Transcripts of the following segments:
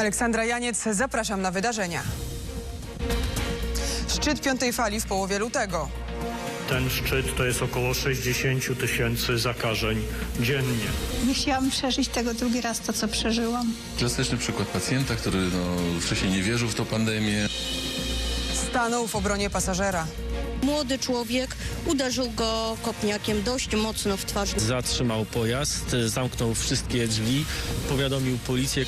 Aleksandra Janiec, zapraszam na wydarzenia. Szczyt piątej fali w połowie lutego. Ten szczyt to jest około 60 tysięcy zakażeń dziennie. Nie chciałam przeżyć tego drugi raz, to co przeżyłam. Klasyczny przykład pacjenta, który no, wcześniej nie wierzył w tą pandemię. Stanął w obronie pasażera. Młody człowiek uderzył go kopniakiem dość mocno w twarz. Zatrzymał pojazd, zamknął wszystkie drzwi, powiadomił policję.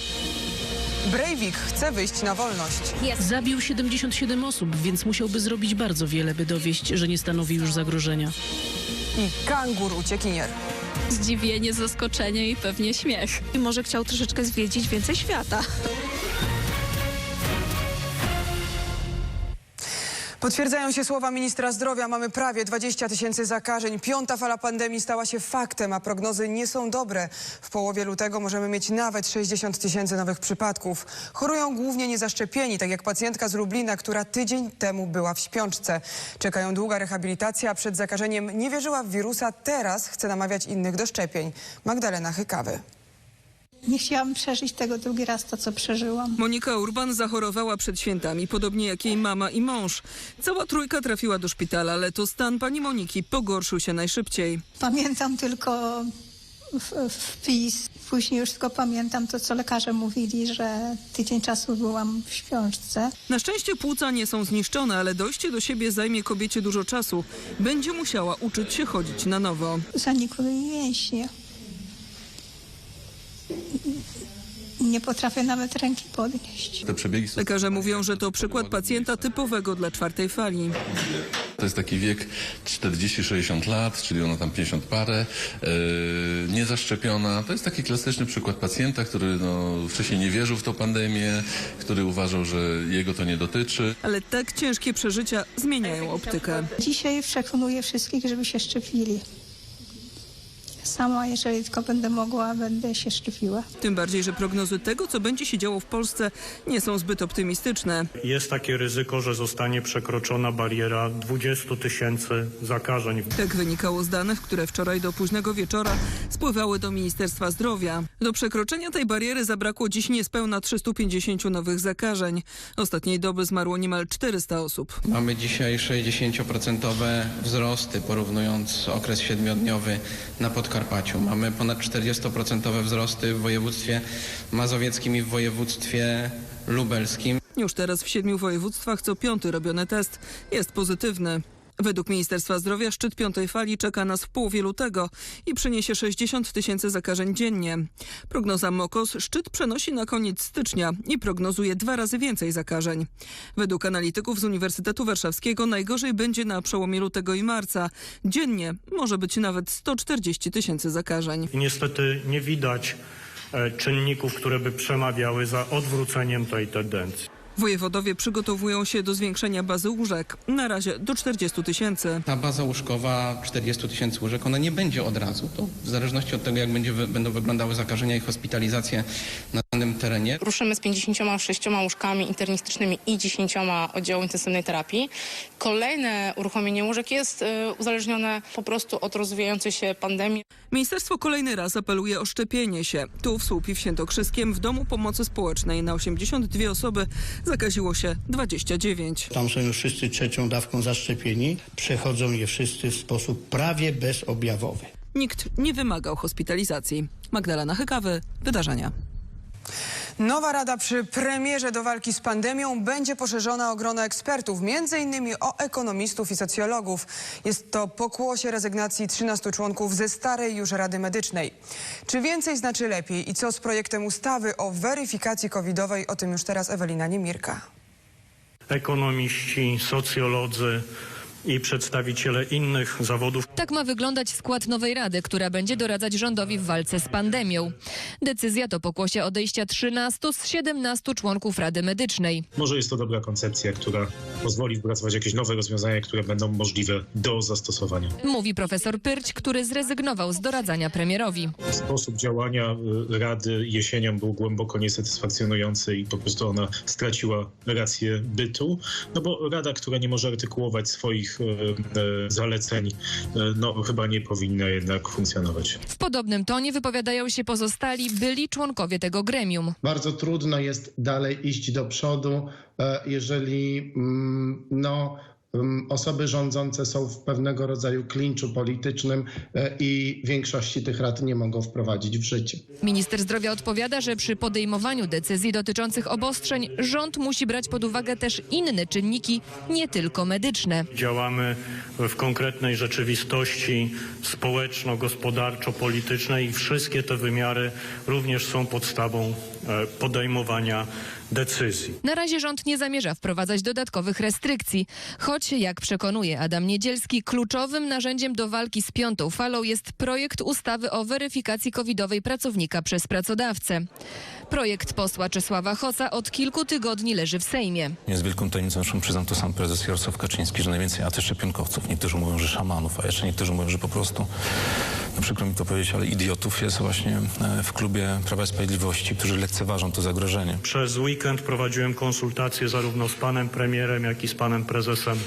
Breivik chce wyjść na wolność. Zabił 77 osób, więc musiałby zrobić bardzo wiele, by dowieść, że nie stanowi już zagrożenia. I kangur uciekinier. zdziwienie, zaskoczenie i pewnie śmiech. I może chciał troszeczkę zwiedzić więcej świata. Potwierdzają się słowa ministra zdrowia. Mamy prawie 20 tysięcy zakażeń. Piąta fala pandemii stała się faktem, a prognozy nie są dobre. W połowie lutego możemy mieć nawet 60 tysięcy nowych przypadków. Chorują głównie niezaszczepieni, tak jak pacjentka z Lublina, która tydzień temu była w śpiączce. Czekają długa rehabilitacja, a przed zakażeniem nie wierzyła w wirusa. Teraz chce namawiać innych do szczepień. Magdalena Hykawy. Nie chciałam przeżyć tego drugi raz, to co przeżyłam. Monika Urban zachorowała przed świętami, podobnie jak jej mama i mąż. Cała trójka trafiła do szpitala, ale to stan pani Moniki pogorszył się najszybciej. Pamiętam tylko wpis. Później już tylko pamiętam to, co lekarze mówili, że tydzień czasu byłam w śpiączce. Na szczęście płuca nie są zniszczone, ale dojście do siebie zajmie kobiecie dużo czasu. Będzie musiała uczyć się chodzić na nowo. Zanikły mi mięśnie. Nie potrafię nawet ręki podnieść. Te przebiegi są... Lekarze mówią, że to przykład pacjenta typowego dla czwartej fali. To jest taki wiek 40-60 lat, czyli ona tam 50 parę, yy, niezaszczepiona. To jest taki klasyczny przykład pacjenta, który no, wcześniej nie wierzył w tą pandemię, który uważał, że jego to nie dotyczy. Ale tak ciężkie przeżycia zmieniają optykę. Dzisiaj przekonuję wszystkich, żeby się szczepili. Sama, jeżeli tylko będę mogła, będę się szczepiła. Tym bardziej, że prognozy tego, co będzie się działo w Polsce, nie są zbyt optymistyczne. Jest takie ryzyko, że zostanie przekroczona bariera 20 tysięcy zakażeń. Tak wynikało z danych, które wczoraj do późnego wieczora spływały do Ministerstwa Zdrowia. Do przekroczenia tej bariery zabrakło dziś niespełna 350 nowych zakażeń. Ostatniej doby zmarło niemal 400 osób. Mamy dzisiaj 60% wzrosty, porównując okres siedmiodniowy na Podkarpaciu. Mamy ponad 40% wzrosty w województwie mazowieckim i w województwie lubelskim. Już teraz w siedmiu województwach co piąty robiony test jest pozytywny. Według Ministerstwa Zdrowia szczyt piątej fali czeka nas w połowie lutego i przyniesie 60 tysięcy zakażeń dziennie. Prognoza MOKOS szczyt przenosi na koniec stycznia i prognozuje dwa razy więcej zakażeń. Według analityków z Uniwersytetu Warszawskiego najgorzej będzie na przełomie lutego i marca. Dziennie może być nawet 140 tysięcy zakażeń. Niestety nie widać e, czynników, które by przemawiały za odwróceniem tej tendencji. Wojewodowie przygotowują się do zwiększenia bazy łóżek. Na razie do 40 tysięcy. Ta baza łóżkowa 40 tysięcy łóżek, ona nie będzie od razu. To w zależności od tego, jak będzie, będą wyglądały zakażenia i hospitalizacje na terenie. Ruszymy z 56 łóżkami internistycznymi i 10 oddziałów intensywnej terapii. Kolejne uruchomienie łóżek jest y, uzależnione po prostu od rozwijającej się pandemii. Ministerstwo kolejny raz apeluje o szczepienie się. Tu w Słupi w Świętokrzyskiem w Domu Pomocy Społecznej na 82 osoby zakaziło się 29. Tam są już wszyscy trzecią dawką zaszczepieni. Przechodzą je wszyscy w sposób prawie bezobjawowy. Nikt nie wymagał hospitalizacji. Magdalena Hykawy, wydarzenia. Nowa rada przy premierze do walki z pandemią będzie poszerzona o grono ekspertów, innymi o ekonomistów i socjologów. Jest to pokłosie rezygnacji 13 członków ze starej już Rady Medycznej. Czy więcej znaczy lepiej i co z projektem ustawy o weryfikacji covidowej? O tym już teraz Ewelina Niemirka. Ekonomiści, socjolodzy i przedstawiciele innych zawodów Tak ma wyglądać skład nowej rady, która będzie doradzać rządowi w walce z pandemią. Decyzja to pokłosie odejścia 13 z 17 członków Rady Medycznej. Może jest to dobra koncepcja, która pozwoli wpracować jakieś nowe rozwiązania, które będą możliwe do zastosowania. Mówi profesor Pyrć, który zrezygnował z doradzania premierowi. Sposób działania y, Rady jesienią był głęboko niesatysfakcjonujący i po prostu ona straciła rację bytu, no bo Rada, która nie może artykułować swoich y, y, zaleceń, no chyba nie powinna jednak funkcjonować. W podobnym tonie wypowiadają się pozostali byli członkowie tego gremium. Bardzo trudno jest dalej iść do przodu, jeżeli mm, no, mm, osoby rządzące są w pewnego rodzaju klinczu politycznym e, i większości tych rad nie mogą wprowadzić w życie. Minister zdrowia odpowiada, że przy podejmowaniu decyzji dotyczących obostrzeń rząd musi brać pod uwagę też inne czynniki, nie tylko medyczne. Działamy w konkretnej rzeczywistości społeczno-gospodarczo-politycznej i wszystkie te wymiary również są podstawą e, podejmowania decyzji. Na razie rząd nie zamierza wprowadzać dodatkowych restrykcji, choć jak przekonuje Adam Niedzielski, kluczowym narzędziem do walki z piątą falą jest projekt ustawy o weryfikacji covidowej pracownika przez pracodawcę. Projekt posła Czesława Hoca od kilku tygodni leży w Sejmie. Nie z wielką tajemnicą, zresztą przyznam to sam prezes Jarosław Kaczyński, że najwięcej antyszczepionkowców, niektórzy mówią, że szamanów, a jeszcze niektórzy mówią, że po prostu, no przykro mi to powiedzieć, ale idiotów jest właśnie e, w klubie Prawa i Sprawiedliwości, którzy lekceważą to zagrożenie. Przez weekend prowadziłem konsultacje zarówno z panem premierem, jak i z panem prezesem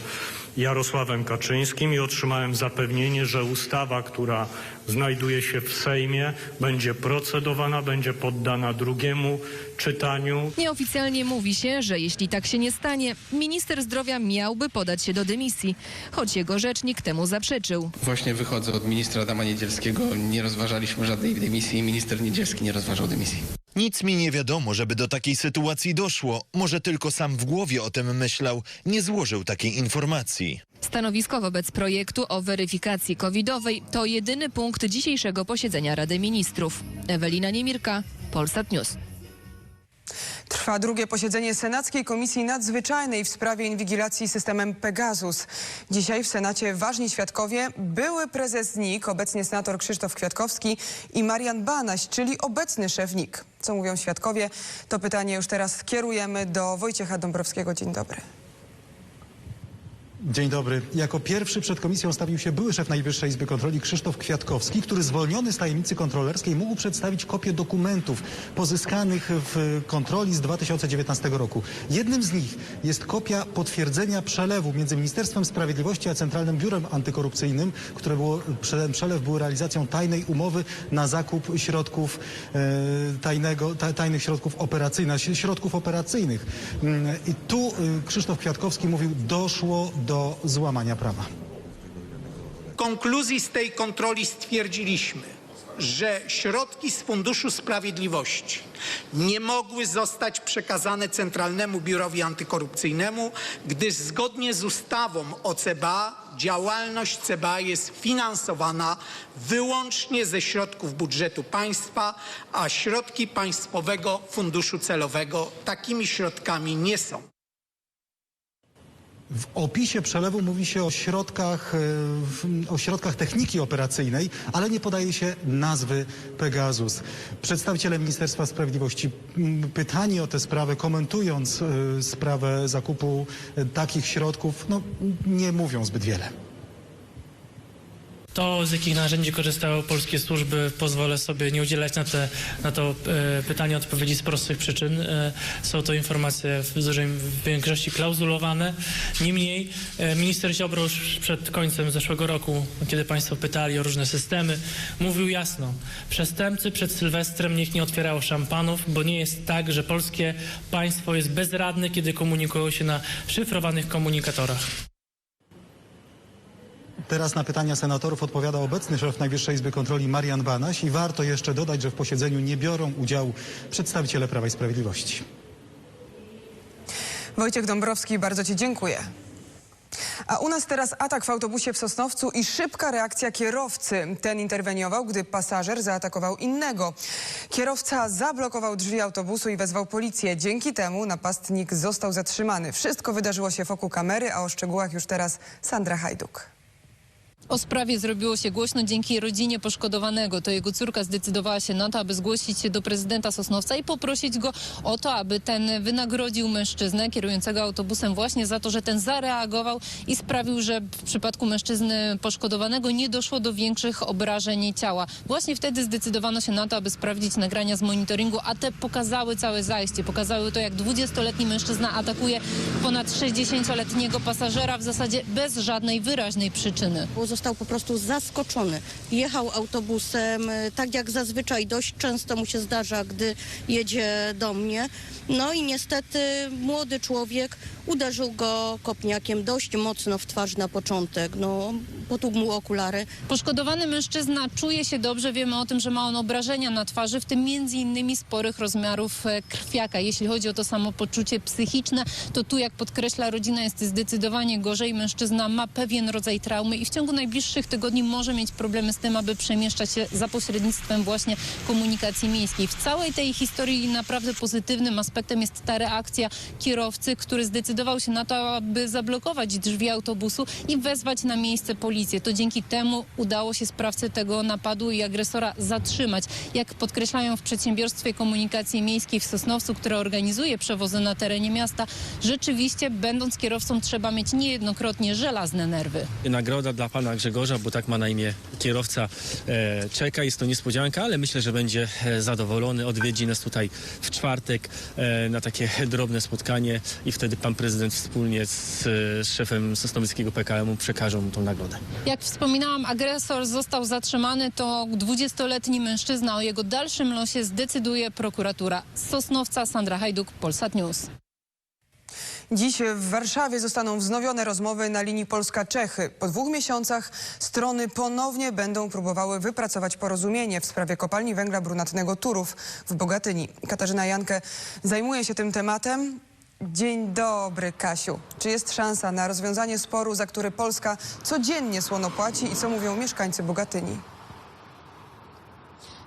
Jarosławem Kaczyńskim i otrzymałem zapewnienie, że ustawa, która znajduje się w Sejmie, będzie procedowana, będzie poddana drugiemu czytaniu. Nieoficjalnie mówi się, że jeśli tak się nie stanie, minister zdrowia miałby podać się do dymisji, choć jego rzecznik temu zaprzeczył. Właśnie wychodzę od ministra Adama Niedzielskiego. Nie rozważaliśmy żadnej dymisji. Minister Niedzielski nie rozważał dymisji. Nic mi nie wiadomo, żeby do takiej sytuacji doszło. Może tylko sam w głowie o tym myślał. Nie złożył takiej informacji. Stanowisko wobec projektu o weryfikacji covidowej to jedyny punkt dzisiejszego posiedzenia Rady Ministrów. Ewelina Niemirka, Polsat News. Trwa drugie posiedzenie Senackiej Komisji Nadzwyczajnej w sprawie inwigilacji systemem Pegasus. Dzisiaj w Senacie ważni świadkowie były prezes NIK, obecnie senator Krzysztof Kwiatkowski i Marian Banaś, czyli obecny szef NIK. Co mówią świadkowie? To pytanie już teraz kierujemy do Wojciecha Dąbrowskiego. Dzień dobry. Dzień dobry. Jako pierwszy przed komisją stawił się były szef Najwyższej Izby Kontroli Krzysztof Kwiatkowski, który zwolniony z tajemnicy kontrolerskiej mógł przedstawić kopię dokumentów pozyskanych w kontroli z 2019 roku. Jednym z nich jest kopia potwierdzenia przelewu między Ministerstwem Sprawiedliwości a Centralnym Biurem Antykorupcyjnym, które było, prze- przelew był realizacją tajnej umowy na zakup środków e, tajnego, ta, tajnych środków operacyjnych, środków operacyjnych. Mm, I tu y, Krzysztof Kwiatkowski mówił, doszło do złamania prawa. W konkluzji z tej kontroli stwierdziliśmy, że środki z Funduszu Sprawiedliwości nie mogły zostać przekazane Centralnemu Biurowi Antykorupcyjnemu, gdyż zgodnie z ustawą o CBA działalność CBA jest finansowana wyłącznie ze środków budżetu państwa, a środki Państwowego Funduszu Celowego takimi środkami nie są. W opisie przelewu mówi się o środkach, e, o środkach techniki operacyjnej, ale nie podaje się nazwy Pegasus. Przedstawiciele Ministerstwa Sprawiedliwości m, pytani o tę sprawę, komentując e, sprawę zakupu e, takich środków, no, nie mówią zbyt wiele. To, z jakich narzędzi korzystały polskie służby, pozwolę sobie nie udzielać na, te, na to e, pytanie odpowiedzi z prostych przyczyn. E, są to informacje w dużej większości klauzulowane. Niemniej e, minister Ziobro już przed końcem zeszłego roku, kiedy państwo pytali o różne systemy, mówił jasno, przestępcy przed Sylwestrem niech nie otwierało szampanów, bo nie jest tak, że polskie państwo jest bezradne, kiedy komunikują się na szyfrowanych komunikatorach. Teraz na pytania senatorów odpowiada obecny szef Najwyższej Izby Kontroli Marian Banaś i warto jeszcze dodać, że w posiedzeniu nie biorą udziału przedstawiciele Prawa i Sprawiedliwości. Wojciech Dąbrowski, bardzo Ci dziękuję. A u nas teraz atak w autobusie w Sosnowcu i szybka reakcja kierowcy. Ten interweniował, gdy pasażer zaatakował innego. Kierowca zablokował drzwi autobusu i wezwał policję. Dzięki temu napastnik został zatrzymany. Wszystko wydarzyło się wokół kamery, a o szczegółach już teraz Sandra Hajduk. O sprawie zrobiło się głośno dzięki rodzinie poszkodowanego. To jego córka zdecydowała się na to, aby zgłosić się do prezydenta Sosnowca i poprosić go o to, aby ten wynagrodził mężczyznę kierującego autobusem właśnie za to, że ten zareagował i sprawił, że w przypadku mężczyzny poszkodowanego nie doszło do większych obrażeń ciała. Właśnie wtedy zdecydowano się na to, aby sprawdzić nagrania z monitoringu, a te pokazały całe zajście. Pokazały to, jak 20-letni mężczyzna atakuje ponad 60-letniego pasażera w zasadzie bez żadnej wyraźnej przyczyny. Został po prostu zaskoczony. Jechał autobusem, e, tak jak zazwyczaj dość często mu się zdarza, gdy jedzie do mnie. No i niestety młody człowiek uderzył go kopniakiem dość mocno w twarz na początek. No, potłukł mu okulary. Poszkodowany mężczyzna czuje się dobrze. Wiemy o tym, że ma on obrażenia na twarzy, w tym między innymi sporych rozmiarów e, krwiaka. Jeśli chodzi o to samopoczucie psychiczne, to tu, jak podkreśla rodzina, jest zdecydowanie gorzej. Mężczyzna ma pewien rodzaj traumy i w ciągu najbliższych tygodni może mieć problemy z tym, aby przemieszczać się za pośrednictwem właśnie komunikacji miejskiej. W całej tej historii naprawdę pozytywnym aspektem jest ta reakcja kierowcy, który zdecydował się na to, aby zablokować drzwi autobusu i wezwać na miejsce policję. To dzięki temu udało się sprawcę tego napadu i agresora zatrzymać. Jak podkreślają w przedsiębiorstwie komunikacji miejskiej w Sosnowcu, które organizuje przewozy na terenie miasta, rzeczywiście będąc kierowcą trzeba mieć niejednokrotnie żelazne nerwy. Nagroda dla pana Grzegorza, bo tak ma na imię kierowca, e, czeka. Jest to niespodzianka, ale myślę, że będzie e, zadowolony. Odwiedzi nas tutaj w czwartek e, na takie drobne spotkanie i wtedy pan prezydent wspólnie z, z szefem Sosnowieckiego PKM-u przekażą mu tą nagrodę. Jak wspominałam, agresor został zatrzymany. To 20-letni mężczyzna. O jego dalszym losie zdecyduje prokuratura Sosnowca. Sandra Hajduk, Polsat News. Dziś w Warszawie zostaną wznowione rozmowy na linii Polska-Czechy. Po dwóch miesiącach strony ponownie będą próbowały wypracować porozumienie w sprawie kopalni węgla brunatnego Turów w Bogatyni. Katarzyna Jankę zajmuje się tym tematem. Dzień dobry, Kasiu. Czy jest szansa na rozwiązanie sporu, za który Polska codziennie słono płaci i co mówią mieszkańcy Bogatyni?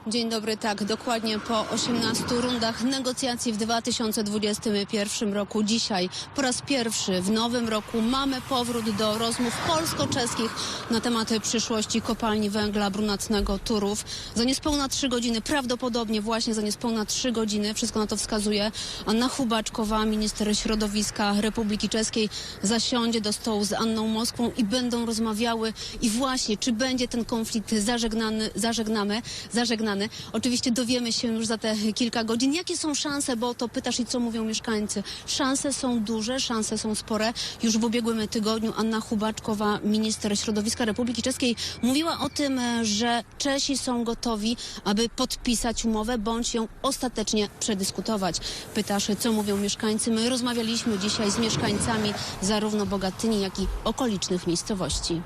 Dzień dobry, tak, dokładnie po 18 rundach negocjacji w 2021 roku. Dzisiaj po raz pierwszy w nowym roku mamy powrót do rozmów polsko-czeskich na tematy przyszłości kopalni węgla brunatnego Turów. Za niespełna trzy godziny, prawdopodobnie właśnie za niespełna trzy godziny, wszystko na to wskazuje, Anna Hubaczkowa, minister środowiska Republiki Czeskiej, zasiądzie do stołu z Anną Moskwą i będą rozmawiały i właśnie, czy będzie ten konflikt zażegnany, zażegnamy, zażegnany. Oczywiście dowiemy się już za te kilka godzin, jakie są szanse, bo to pytasz i co mówią mieszkańcy. Szanse są duże, szanse są spore. Już w ubiegłym tygodniu Anna Hubaczkowa, minister środowiska Republiki Czeskiej, mówiła o tym, e, że Czesi są gotowi, aby podpisać umowę bądź ją ostatecznie przedyskutować. Pytasz, co mówią mieszkańcy. My rozmawialiśmy dzisiaj z mieszkańcami zarówno Bogatyni, jak i okolicznych miejscowości.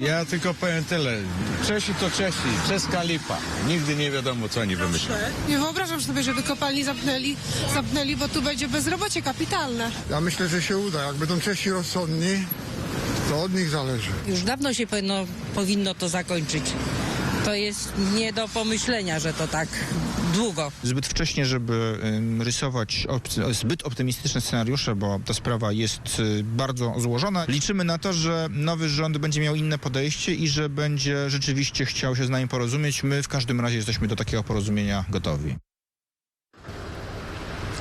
Ja tylko powiem tyle. Czesi to Czesi, czeska lipa. Nigdy nie wiadomo, co oni wymyślą. Nie wyobrażam sobie, żeby kopalni zamknęli, zamknęli, bo tu będzie bezrobocie kapitalne. Ja myślę, że się uda. Jak będą Czesi rozsądni, to od nich zależy. Już dawno się powinno, powinno to zakończyć. To jest nie do pomyślenia, że to tak długo. Zbyt wcześnie, żeby rysować zbyt optymistyczne scenariusze, bo ta sprawa jest y, bardzo złożona. Liczymy na to, że nowy rząd będzie miał inne podejście i że będzie rzeczywiście chciał się z nami porozumieć. My w każdym razie jesteśmy do takiego porozumienia gotowi.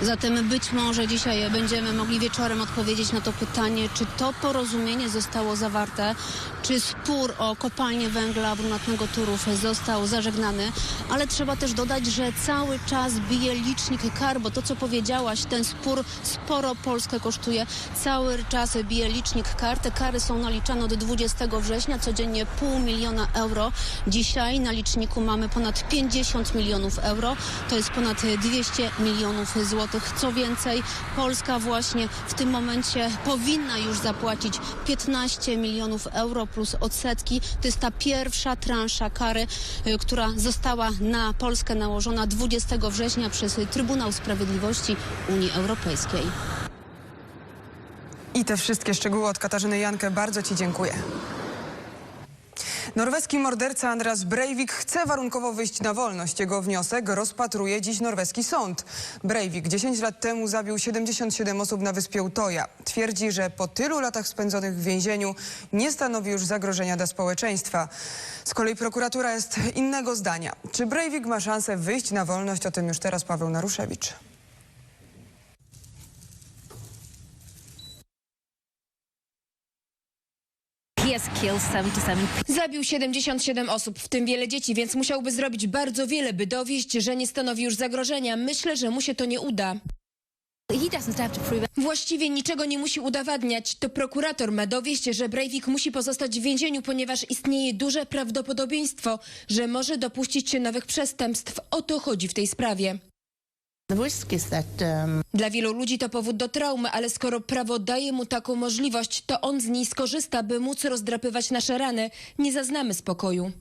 Zatem być może dzisiaj będziemy mogli wieczorem odpowiedzieć na to pytanie, czy to porozumienie zostało zawarte, czy spór o kopalnię węgla brunatnego Turów został zażegnany, ale trzeba też dodać, że cały czas bije licznik kar, bo to co powiedziałaś, ten spór sporo Polskę kosztuje, cały czas bije licznik kar, te kary są naliczane od 20 września, codziennie pół miliona euro. Dzisiaj na liczniku mamy ponad 50 milionów euro, to jest ponad 200 milionów złotych. Co więcej, Polska właśnie w tym momencie powinna już zapłacić 15 milionów euro plus odsetki. To jest ta pierwsza transza kary, y, która została na Polskę nałożona 20 września przez Trybunał Sprawiedliwości Unii Europejskiej. I te wszystkie szczegóły od Katarzyny Jankę bardzo Ci dziękuję. Norweski morderca Andras Breivik chce warunkowo wyjść na wolność. Jego wniosek rozpatruje dziś norweski sąd. Breivik 10 lat temu zabił 77 osób na wyspie Utoja. Twierdzi, że po tylu latach spędzonych w więzieniu nie stanowi już zagrożenia dla społeczeństwa. Z kolei prokuratura jest innego zdania. Czy Breivik ma szansę wyjść na wolność? O tym już teraz Paweł Naruszewicz. Zabił 77 osób, w tym wiele dzieci, więc musiałby zrobić bardzo wiele, by dowieść, że nie stanowi już zagrożenia. Myślę, że mu się to nie uda. Właściwie niczego nie musi udowadniać. To prokurator ma dowieść, że Breivik musi pozostać w więzieniu, ponieważ istnieje duże prawdopodobieństwo, że może dopuścić się nowych przestępstw. O to chodzi w tej sprawie. Dla wielu ludzi to powód do traumy, ale skoro prawo daje mu taką możliwość, to on z niej skorzysta, by móc rozdrapywać nasze rany. Nie zaznamy spokoju.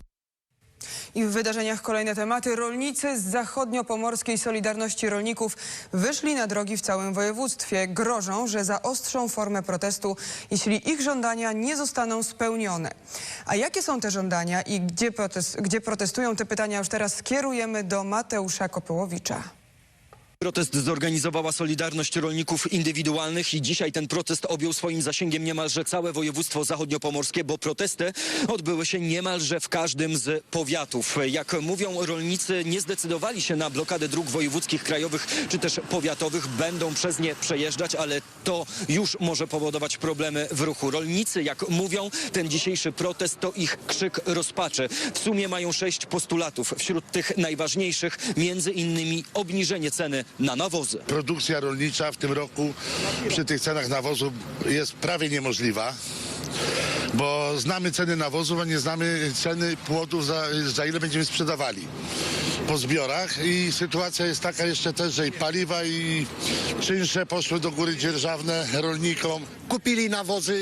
I w wydarzeniach kolejne tematy. Rolnicy z zachodnio-pomorskiej Solidarności Rolników wyszli na drogi w całym województwie. Grożą, że zaostrzą formę protestu, jeśli ich żądania nie zostaną spełnione. A jakie są te żądania i gdzie, protest, gdzie protestują? Te pytania już teraz skierujemy do Mateusza Kopyłowicza. Protest zorganizowała Solidarność Rolników Indywidualnych i dzisiaj ten protest objął swoim zasięgiem niemalże całe województwo zachodniopomorskie, bo protesty odbyły się niemalże w każdym z powiatów. Jak mówią rolnicy, nie zdecydowali się na blokadę dróg wojewódzkich, krajowych czy też powiatowych. Będą przez nie przejeżdżać, ale to już może powodować problemy w ruchu. Rolnicy, jak mówią, ten dzisiejszy protest to ich krzyk rozpaczy. W sumie mają sześć postulatów. Wśród tych najważniejszych między innymi obniżenie ceny na nawozy. Produkcja rolnicza w tym roku przy tych cenach nawozu jest prawie niemożliwa. Bo znamy ceny nawozów, a nie znamy ceny płodów, za, za ile będziemy sprzedawali po zbiorach. I sytuacja jest taka jeszcze też, że i paliwa, i czynsze poszły do góry dzierżawne rolnikom. Kupili nawozy,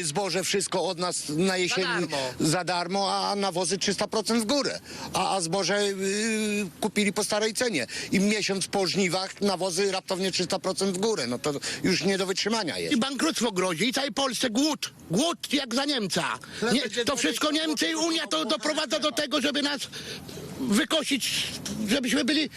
y, zboże, wszystko od nas na jesieni za darmo, a nawozy 300% w górę. A, a zboże y, kupili po starej cenie. I miesiąc po żniwach nawozy raptownie 300% w górę. No to już nie do wytrzymania jest. I bankructwo grozi i całej Polsce głód. Głód jak za Niemca. Nie, to wszystko Niemcy i Unia to doprowadza do tego, żeby nas wykosić, żebyśmy byli,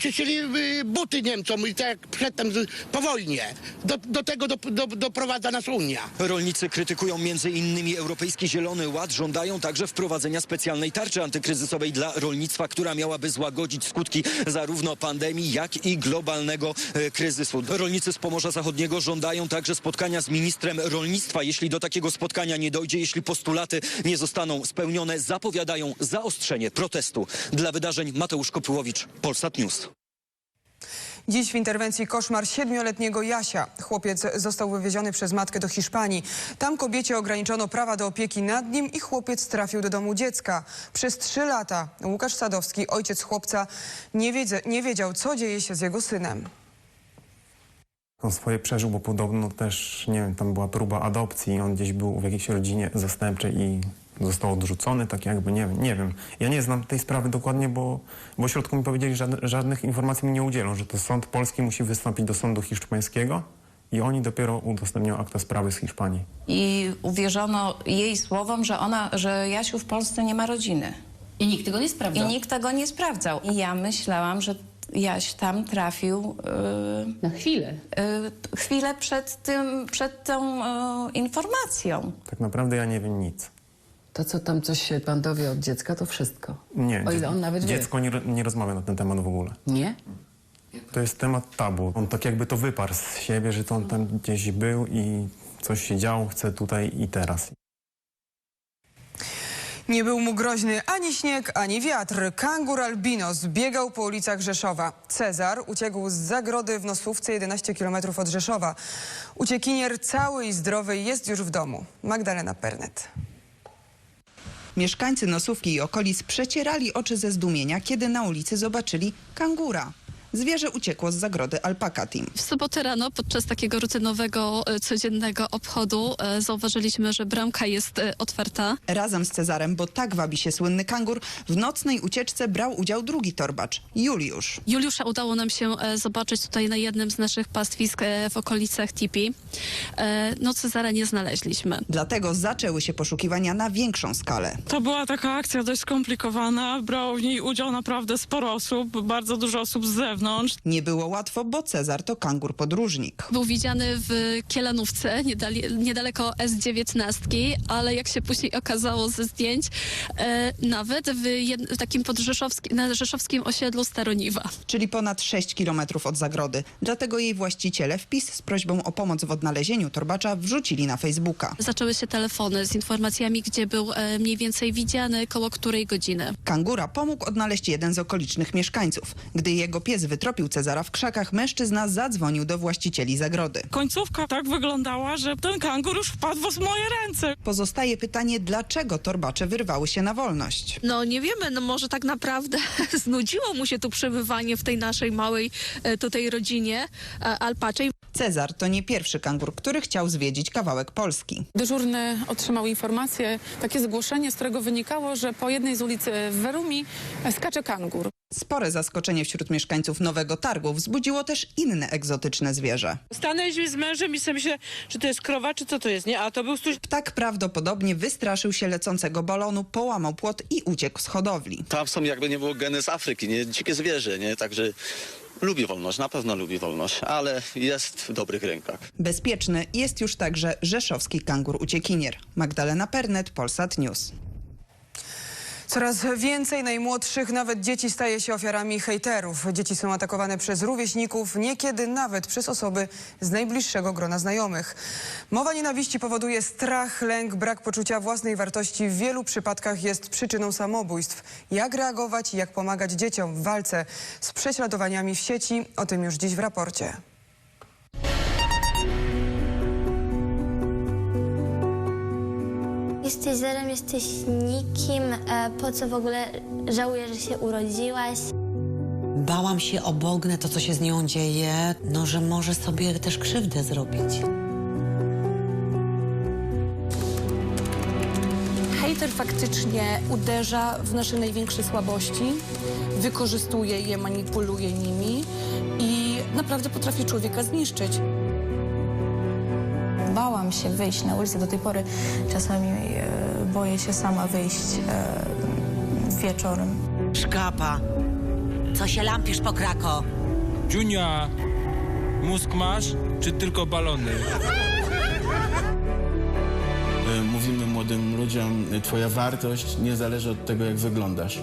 czyścili y, buty Niemcom i tak jak przedtem z- po wojnie. Do, do tego do, do, doprowadza nas Unia. Rolnicy krytykują między innymi Europejski Zielony Ład, żądają także wprowadzenia specjalnej tarczy antykryzysowej dla rolnictwa, która miałaby złagodzić skutki zarówno pandemii, jak i globalnego e, kryzysu. Rolnicy z Pomorza Zachodniego żądają także spotkania z ministrem rolnictwa. Jeśli do takiego spotkania nie dojdzie, jeśli postulaty nie zostaną spełnione, zapowiadają zaostrzenie protestu. Dla wydarzeń Mateusz Kopyłowicz, Polsat News. Dziś w interwencji koszmar siedmioletniego Jasia. Chłopiec został wywieziony przez matkę do Hiszpanii. Tam kobiecie ograniczono prawa do opieki nad nim i chłopiec trafił do domu dziecka. Przez trzy lata Łukasz Sadowski, ojciec chłopca, nie, nie wiedział, co dzieje się z jego synem. On swoje przeżył, bo podobno też, nie wiem, tam była próba adopcji on gdzieś był w jakiejś rodzinie zastępczej i został odrzucony, tak jakby, nie wiem, nie wiem. Ja nie znam tej sprawy dokładnie, bo, bo w środku mi powiedzieli, że żadnych informacji mi nie udzielą, że to sąd polski musi wystąpić do sądu hiszpańskiego i oni dopiero udostępnią akta sprawy z Hiszpanii. I uwierzono jej słowom, że ona, że Jasiu w Polsce nie ma rodziny. I nikt tego nie sprawdzał. I nikt tego nie sprawdzał. I ja myślałam, że Jaś tam trafił... Na chwilę. chwilę przed, tym, przed tą e, informacją. Tak naprawdę ja nie wiem nic. To, co tam coś się pan dowie od dziecka, to wszystko. Nie, O ile on nawet wie. dziecko nie, ro- nie rozmawia na ten temat w ogóle. Nie? To jest temat tabu. On tak jakby to wyparł z siebie, że to on tam gdzieś był i coś się działo, chce tutaj i teraz. Nie był mu groźny ani śnieg, ani wiatr. Kangur albinos biegał po ulicach Rzeszowa. Cezar uciekł z zagrody w Nosówce 11 km od Rzeszowa. Uciekinier cały i zdrowy jest już w domu. Magdalena Pernet. Mieszkańcy Nosówki i okolic przecierali oczy ze zdumienia, kiedy na ulicy zobaczyli kangura. Zwierzę uciekło z zagrody Alpaka Team. W sobotę rano podczas takiego rutynowego, e, codziennego obchodu e, zauważyliśmy, że bramka jest e, otwarta. Razem z Cezarem, bo tak wabi się słynny kangur, w nocnej ucieczce brał udział drugi torbacz, Juliusz. Juliusza udało nam się zobaczyć tutaj na jednym z naszych pastwisk w okolicach Tipi. No Cezara nie znaleźliśmy. Dlatego zaczęły się poszukiwania na większą skalę. To była taka akcja dość skomplikowana. Brało w niej udział naprawdę sporo osób, bardzo dużo osób z zewnątrz. Nie było łatwo, bo Cezar to kangur podróżnik. Był widziany w Kielanówce, niedaleko S19, ale jak się później okazało ze zdjęć, e, nawet w, jed, w takim podrzeszowskim, na rzeszowskim osiedlu Staroniwa. czyli ponad 6 kilometrów od zagrody. Dlatego jej właściciele wpis z prośbą o pomoc w odnalezieniu torbacza wrzucili na Facebooka. Zaczęły się telefony z informacjami, gdzie był e, mniej więcej widziany, koło której godziny. Kangura pomógł odnaleźć jeden z okolicznych mieszkańców. Gdy jego pies wytropił Cezara w krzakach, mężczyzna zadzwonił do właścicieli zagrody. Końcówka tak wyglądała, że ten kangur już wpadł w moje ręce. Pozostaje pytanie, dlaczego torbacze wyrwały się na wolność. No nie wiemy, no może tak naprawdę znudziło mu się tu przebywanie w tej naszej małej e, tutaj rodzinie e, alpaczej. Cezar to nie pierwszy kangur, który chciał zwiedzić kawałek Polski. Dyżurny otrzymał informację, takie zgłoszenie, z którego wynikało, że po jednej z ulicy w Werumi skacze kangur. Spore zaskoczenie wśród mieszkańców Nowego Targu wzbudziło też inne egzotyczne zwierzę. Stanęliśmy z mężem i sobie myślę, czy to jest krowa, czy co to jest, nie? A to był coś... Ptak prawdopodobnie wystraszył się lecącego balonu, połamał płot i uciekł z hodowli. Tam są jakby nie było geny z Afryki, nie? Dzikie zwierzę, nie? Także lubi wolność, na pewno lubi wolność, ale jest w dobrych rękach. Bezpieczny jest już także rzeszowski kangur uciekinier. Magdalena Pernet, Polsat News. Coraz więcej najmłodszych, nawet dzieci, staje się ofiarami hejterów. Dzieci są atakowane przez rówieśników, niekiedy nawet przez osoby z najbliższego grona znajomych. Mowa nienawiści powoduje strach, lęk, brak poczucia własnej wartości. W wielu przypadkach jest przyczyną samobójstw. Jak reagować i jak pomagać dzieciom w walce z prześladowaniami w sieci? O tym już dziś w raporcie. Jesteś zerem, jesteś nikim. E, po co w ogóle żałuję, że się urodziłaś? Bałam się obognę to, co się z nią dzieje, no że może sobie też krzywdę zrobić. Hejter faktycznie uderza w nasze największe słabości, wykorzystuje je, manipuluje nimi i naprawdę potrafi człowieka zniszczyć. Bałam się wyjść na ulicę. Do tej pory czasami e, boję się sama wyjść e, wieczorem. Szkapa, co się lampisz po krako? Junia, mózg masz, czy tylko balony? E, Mówimy młodym ludziom, twoja wartość nie zależy od tego, jak wyglądasz.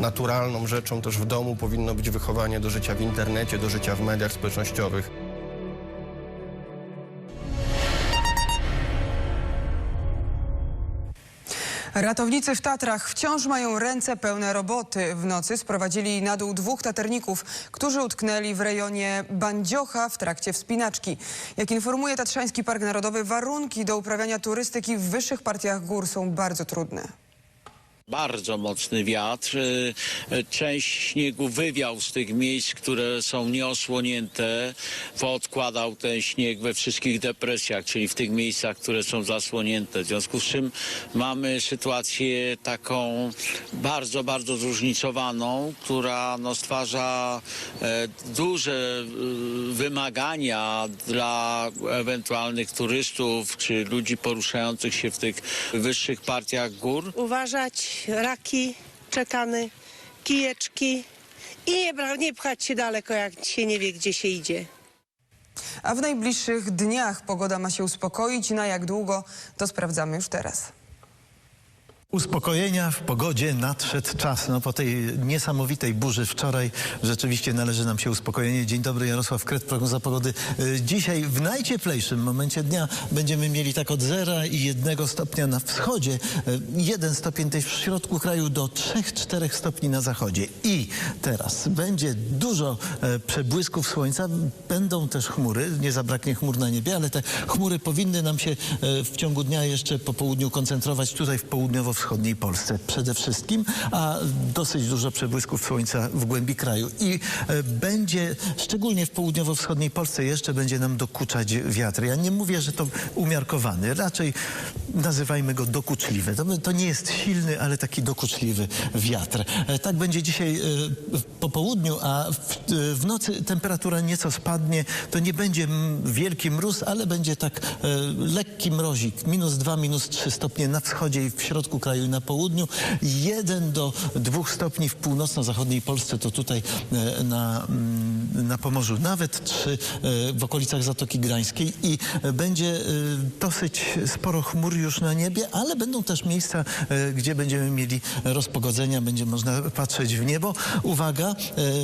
Naturalną rzeczą też w domu powinno być wychowanie do życia w internecie, do życia w mediach społecznościowych. Ratownicy w Tatrach wciąż mają ręce pełne roboty. W nocy sprowadzili na dół dwóch taterników, którzy utknęli w rejonie Bandziocha w trakcie wspinaczki. Jak informuje Tatrzański Park Narodowy, warunki do uprawiania turystyki w wyższych partiach gór są bardzo trudne. Bardzo mocny wiatr. y, Część śniegu wywiał z tych miejsc, które są nieosłonięte. Podkładał ten śnieg we wszystkich depresjach, czyli w tych miejscach, które są zasłonięte. W związku z czym mamy sytuację taką bardzo, bardzo zróżnicowaną, która no, stwarza e, duże y, wymagania dla ewentualnych turystów czy ludzi poruszających się w tych wyższych partiach gór. uważać, raki, czekany, kijeczki i nie, nie pchać się daleko, jak się nie wie, gdzie się idzie. A w najbliższych dniach pogoda ma się uspokoić. Na jak długo, to sprawdzamy już teraz. Uspokojenia w pogodzie nadszedł czas. No, po tej niesamowitej burzy wczoraj rzeczywiście należy nam się uspokojenie. Dzień dobry, Jarosław Kret, prognoza pogody. Y, Dzisiaj w najcieplejszym momencie dnia będziemy mieli tak od zera i jednego stopnia na wschodzie, y, jeden stopień w środku kraju do 3-4 stopni na zachodzie. I teraz będzie dużo e, przebłysków słońca, będą też chmury, nie zabraknie chmur na niebie, ale te chmury powinny nam się w ciągu dnia jeszcze po południu koncentrować tutaj w południowo-wschodnim południowo-wschodniej Polsce przede wszystkim, a dosyć dużo przebłysków słońca w głębi kraju. I e, będzie, szczególnie w południowo-wschodniej Polsce, jeszcze będzie nam dokuczać wiatr. Ja nie mówię, że to umiarkowany, raczej nazywajmy go dokuczliwy. To, to nie jest silny, ale taki dokuczliwy wiatr. E, Tak będzie dzisiaj e, po południu, a w, w nocy temperatura nieco spadnie. To nie będzie wielki mróz, ale będzie tak lekki mrozik. Minus 2, minus 3 stopnie na wschodzie i w środku kraju i na południu. 1 do 2 stopni w północno-zachodniej Polsce, to tutaj e, na, mm, na Pomorzu. Nawet 3 w okolicach Zatoki Gdańskiej i e, będzie e, dosyć sporo chmur już na niebie, ale będą też miejsca, e, gdzie będziemy mieli rozpogodzenia, będzie można patrzeć w niebo. Uwaga, e,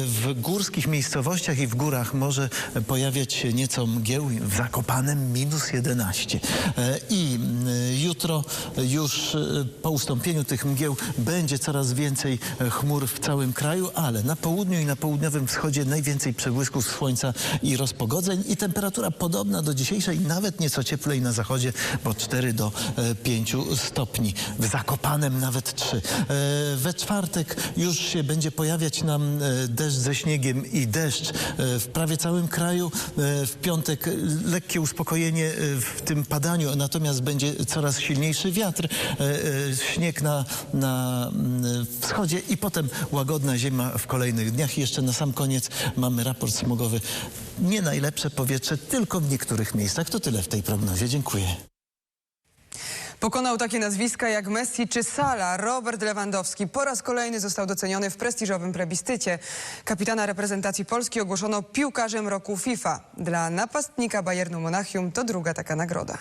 w górskich miejscowościach i w górach może pojawiać się nieco mgieł, w Zakopanem minus 11. E, I mm, jutro już e, po ustąpieniu tych mgieł będzie coraz więcej e, chmur w całym kraju, ale na południu i na południowym wschodzie najwięcej przebłysków słońca i rozpogodzeń i temperatura podobna do dzisiejszej, nawet nieco cieplej na zachodzie, bo 4 do e, 5 stopni. W Zakopanem nawet 3. E, We czwartek już się będzie pojawiać nam e, deszcz ze śniegiem i deszcz e, w prawie całym kraju. E, W piątek e, lekkie uspokojenie e, w tym padaniu, natomiast będzie coraz silniejszy wiatr, e, śnieg na, na mm, wschodzie i potem łagodna zima w kolejnych dniach. I jeszcze na sam koniec mamy raport smogowy. Nie najlepsze powietrze, tylko w niektórych miejscach. To tyle w tej prognozie. Dziękuję. Pokonał takie nazwiska jak Messi czy Sala. Robert Lewandowski po raz kolejny został doceniony w prestiżowym plebiscycie. Kapitana reprezentacji Polski ogłoszono piłkarzem roku FIFA. Dla napastnika Bayernu Monachium to druga taka nagroda.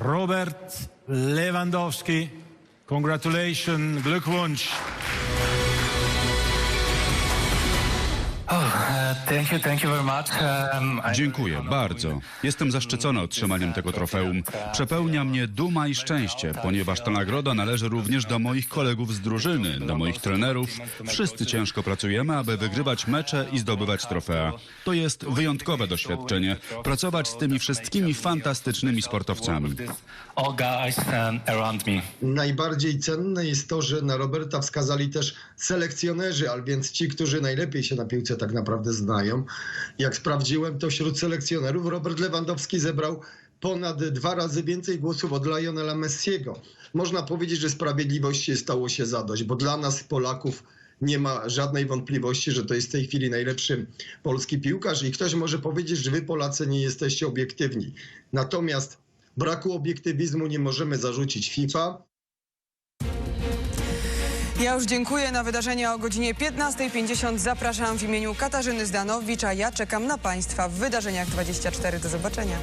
Robert Lewandowski, congratulations, Glückwunsch. Dziękuję bardzo. Jestem zaszczycony otrzymaniem tego trofeum. Przepełnia mnie duma i szczęście, ponieważ ta nagroda należy również do moich kolegów z drużyny, do moich trenerów. Wszyscy ciężko pracujemy, aby wygrywać mecze i zdobywać trofea. To jest wyjątkowe doświadczenie, pracować z tymi wszystkimi fantastycznymi sportowcami. Najbardziej cenne jest to, że na Roberta wskazali też selekcjonerzy, ale więc ci, którzy najlepiej się na piłce tak naprawdę znają. Jak sprawdziłem, to wśród selekcjonerów Robert Lewandowski zebrał ponad dwa razy więcej głosów od Lionela Messiego. Można powiedzieć, że sprawiedliwości stało się zadość, bo dla nas Polaków nie ma żadnej wątpliwości, że to jest w tej chwili najlepszy polski piłkarz i ktoś może powiedzieć, że wy Polacy nie jesteście obiektywni. Natomiast braku obiektywizmu nie możemy zarzucić FIFA. Ja już dziękuję. Na wydarzenia o godzinie 15.50 zapraszam w imieniu Katarzyny Zdanowicz, a ja czekam na Państwa w Wydarzeniach 24. Do zobaczenia.